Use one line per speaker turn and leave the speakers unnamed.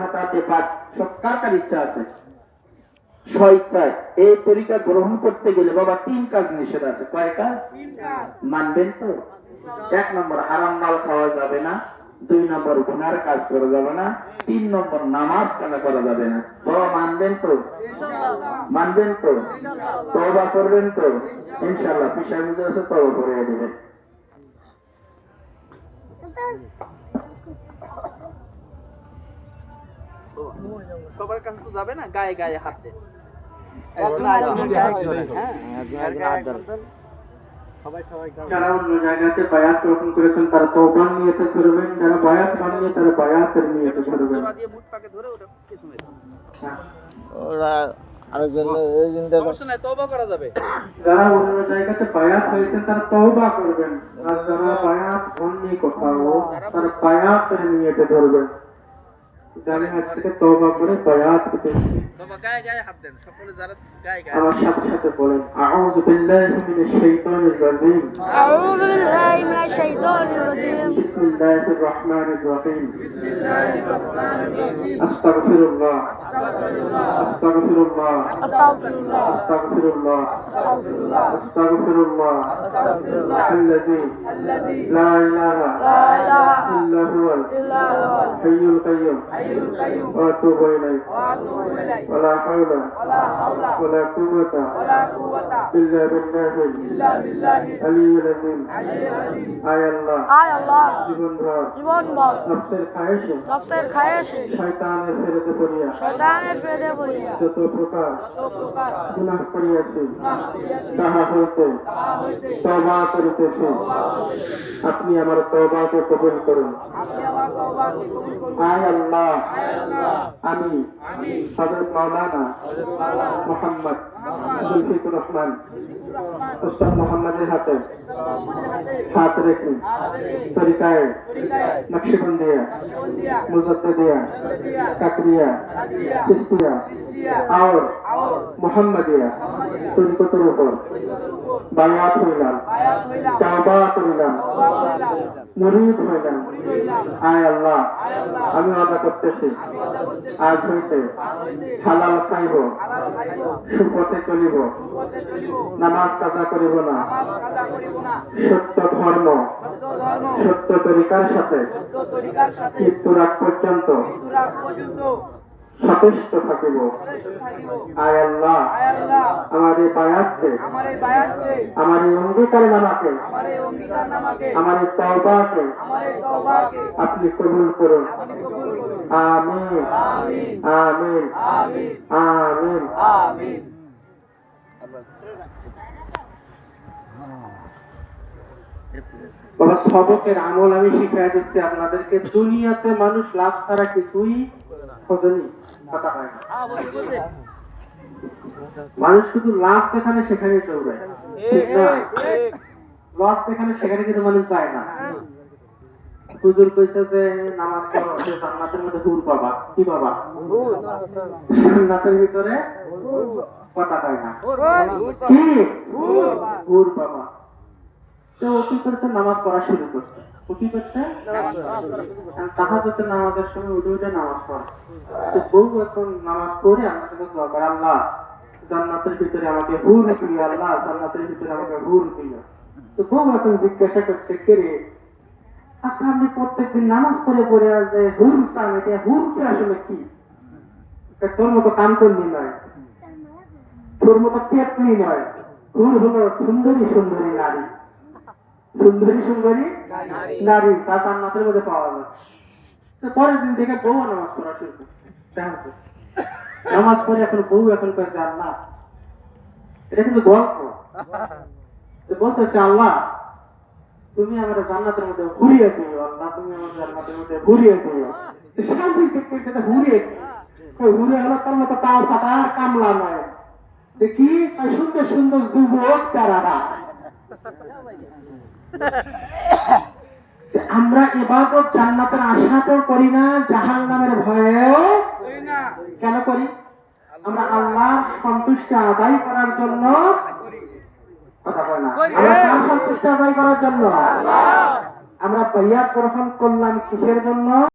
হাতে পাক সব কার কার ইচ্ছা আছে? স্বইচ্ছায়। এই তরিকা গ্রহণ করতে গেলে বাবা তিন কাজ নিষেধ আছে। কয় কাজ? মানবেন তো? এক নম্বর হারাম মাল খাওয়া যাবে না। দুই নম্বর গুনার কাজ করা যাবে না। তিন নম্বর নামাজ কাজা করা যাবে না। বাবা মানবেন তো? মানবেন তো? তবা করবেন তো? ইনশাল্লাহ পিসার মধ্যে আছে তবা করে দেবেন।
সবার কাছে তো যাবে না গায়ে গায়ে হাত দেন
যারা অন্য জায়গাতে বায়াত গ্রহণ করেছেন তারা তওবার নিয়তে করবেন। যারা বায়াত পাননি তারা বায়াতের নিয়তে করবেন।
ওরা
যারা অন্য জায়গাতে বায়াত তারা তওবা আর যারা বায়াত হননি কোথাও তারা বায়াতের নিয়তে ধরবেন। যারা আজ থেকে তওবা করে বায়াত করতেছি
তওবা গায়ে গায়ে হাত দেন সকলে যারা গায়ে গায়ে
আমার সাথে সাথে বলেন আউযু বিল্লাহি মিনাশ শাইতানির রাজিম।
আউযু বিল্লাহি মিনাশ শাইতানির রাজিম।
বিসমিল্লাহির রহমানির রহিম। বিসমিল্লাহির রহমানির
রহিম। আস্তাগফিরুল্লাহ।
আস্তাগফিরুল্লাহ।
আস্তাগফিরুল্লাহ। আস্তাগফিরুল্লাহ।
আস্তাগফিরুল্লাহ।
আস্তাগফিরুল্লাহ। আস্তাগফিরুল্লাহ।
আল্লাযী।
আল্লাযী।
লা ইলাহা
লা ইলাহা
ইল্লা হুয়াল
ইল্লা হুয়াল
হাইয়ুল কাইয়্যুম
الحي القيوم
وأتوب إليه
وأتوب إليه
ولا حول
ولا حول
ولا قوة
ولا قوة
إلا بالله
إلا بالله
العلي العظيم
العلي العظيم
আয় আল্লাহ
আয় আল্লাহ
জীবন ভর
জীবন বল
নফসের খায়েশে
নফসের খায়েশে
শয়তানের ফেরতে পড়িয়া
শয়তানের ফেদে পড়িয়া
যত প্রকার
যত প্রকার
গুনাহ করিয়াছি
গুনাহ করিয়াছি,
তাহা হইতে
তাহা হইতে
তবা করিতেছি আপনি আমার তবাকে কবুল করুন
আপনি আমার তওবাকে কবুল করুন
আয় আল্লাহ
আয় আল্লাহ।
আমি মাওলানা মোহাম্মদ জুলফিকুর রহমান উস্তাদ মোহাম্মদের হাতে
হাতে
রেখে তরিকায় নকশবন্দিয়া
বন্দিয়া
মুজদ্দিয়া কাকরিয়া, সিস্তিয়া
আও
মোহাম্মদিয়া তরিকতের উপর। বায়াত হইলাম। তাওবা করিলাম। মুরিদ হইলাম। আয় আল্লাহ, আমি আদা করতেছি, আজ হইতে হালাল খাইব, সুপথে চলিব, নামাজ কাজা করিব না। সত্য ধর্ম,
সত্য
তরিকার সাথে, মৃত্যুর আগ পর্যন্ত সচেষ্ট থাকিব। আয় আল্লাহ। আমার এই বায়াতকে,
আমার এই
অঙ্গীকার নামাকে,
আমার এই
আপনি কবুল করুন। আমিন।
আমিন।
আমিন। সবকের আমল আমি শিখাই দিচ্ছি আপনাদেরকে। দুনিয়াতে মানুষ লাভ ছাড়া কিছুই মানুষ শুধু লাভ যেখানে সেখানে দৌড়ায়। ঠিক সেখানে কিন্তু মানুষ যায় না। হুজুর কইছে যে, নামাজ পড়ো জান্নাতের মধ্যে হুর কি জান্নাতের ভিতরে কথা কয় না? কি? হুর তো ও কি করছে? নামাজ পড়া শুরু করছে। কি করছে তাহাজতে নামাজের সময় উঠে উঠে নামাজ পড়ে। তো বউ এখন নামাজ পড়ে আমার কাছে দোয়া করে আল্লাহ জান্নাতের ভিতরে আমাকে হুর দিও আল্লাহ জান্নাতের ভিতরে আমাকে হুর দিও। তো বউ এখন জিজ্ঞাসা করছে কে রে? আচ্ছা আপনি প্রত্যেকদিন নামাজ পড়ে পড়ে আসবে হুর চান এটা আসলে কি? তোর মতো কাম করলি নয়। তোর মতো নয়। হুর হলো সুন্দরী সুন্দরী নারী। সুন্দরী সুন্দরী নারী। তা জান্নাতের মধ্যে পাওয়া তো পরের দিন থেকে বউ নামাজ পড়া শুরু করছে। দেখা যাচ্ছে। নামাজ পড়ে এখন বউ এখন কয়েছে আল্লাহ এটা কিন্তু গল্প। বলতেছে আল্লাহ তুমি আমার জান্নাতের মধ্যে ঘুরিয়ে দিও আল্লাহ তুমি আমার জান্নাতের মধ্যে ঘুরিয়ে দিও। শান্তি দেখতে দেখতে ঘুরিয়ে ঘুরে হলো তোর মতো তাও ফাটা কামলা নয়। দেখি সুন্দর সুন্দর যুবক তারারা আমরা এবাদত জান্নাতের আশা তো করি না জাহান নামের ভয়েও কেন করি? আমরা আল্লাহ সন্তুষ্টি আদায় করার জন্য আমরা কার সন্তুষ্টি আদায় করার জন্য? আমরা বাইয়াত গ্রহণ করলাম কিসের জন্য?